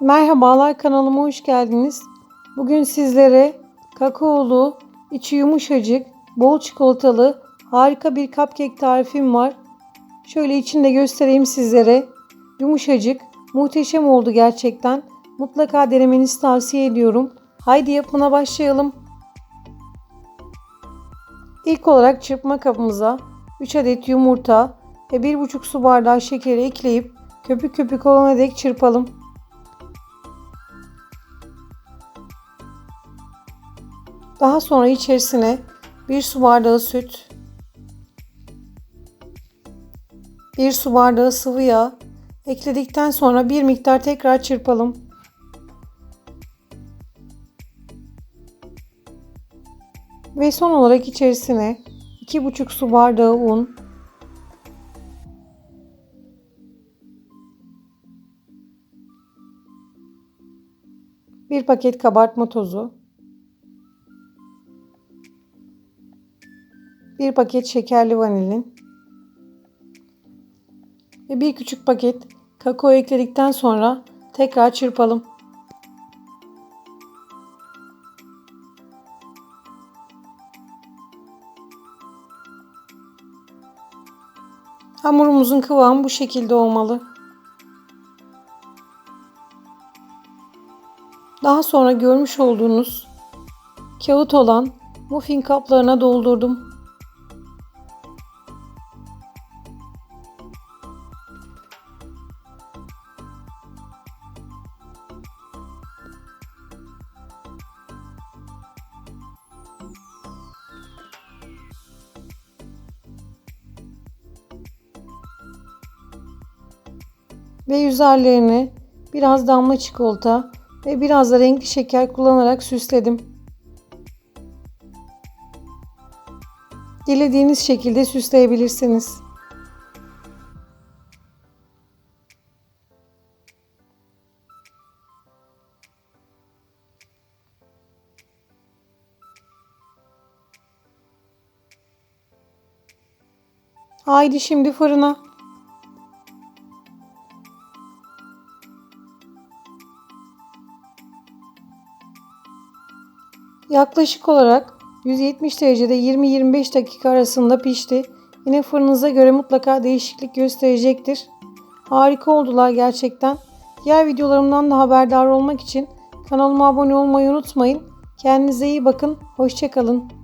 Merhabalar kanalıma hoş geldiniz. Bugün sizlere kakaolu, içi yumuşacık, bol çikolatalı harika bir cupcake tarifim var. Şöyle içinde göstereyim sizlere. Yumuşacık, muhteşem oldu gerçekten. Mutlaka denemenizi tavsiye ediyorum. Haydi yapımına başlayalım. İlk olarak çırpma kabımıza 3 adet yumurta ve 1,5 su bardağı şekeri ekleyip köpük köpük olana dek çırpalım. Daha sonra içerisine 1 su bardağı süt, 1 su bardağı sıvı yağ ekledikten sonra bir miktar tekrar çırpalım. Ve son olarak içerisine 2,5 su bardağı un, bir paket kabartma tozu, bir paket şekerli vanilin ve bir küçük paket kakao ekledikten sonra tekrar çırpalım. Hamurumuzun kıvamı bu şekilde olmalı. Daha sonra görmüş olduğunuz kağıt olan muffin kaplarına doldurdum. Ve üzerlerini biraz damla çikolata ve biraz da renkli şeker kullanarak süsledim. Dilediğiniz şekilde süsleyebilirsiniz. Haydi şimdi fırına. Yaklaşık olarak 170 derecede 20-25 dakika arasında pişti. Yine fırınıza göre mutlaka değişiklik gösterecektir. Harika oldular gerçekten. Diğer videolarımdan da haberdar olmak için kanalıma abone olmayı unutmayın. Kendinize iyi bakın. Hoşçakalın.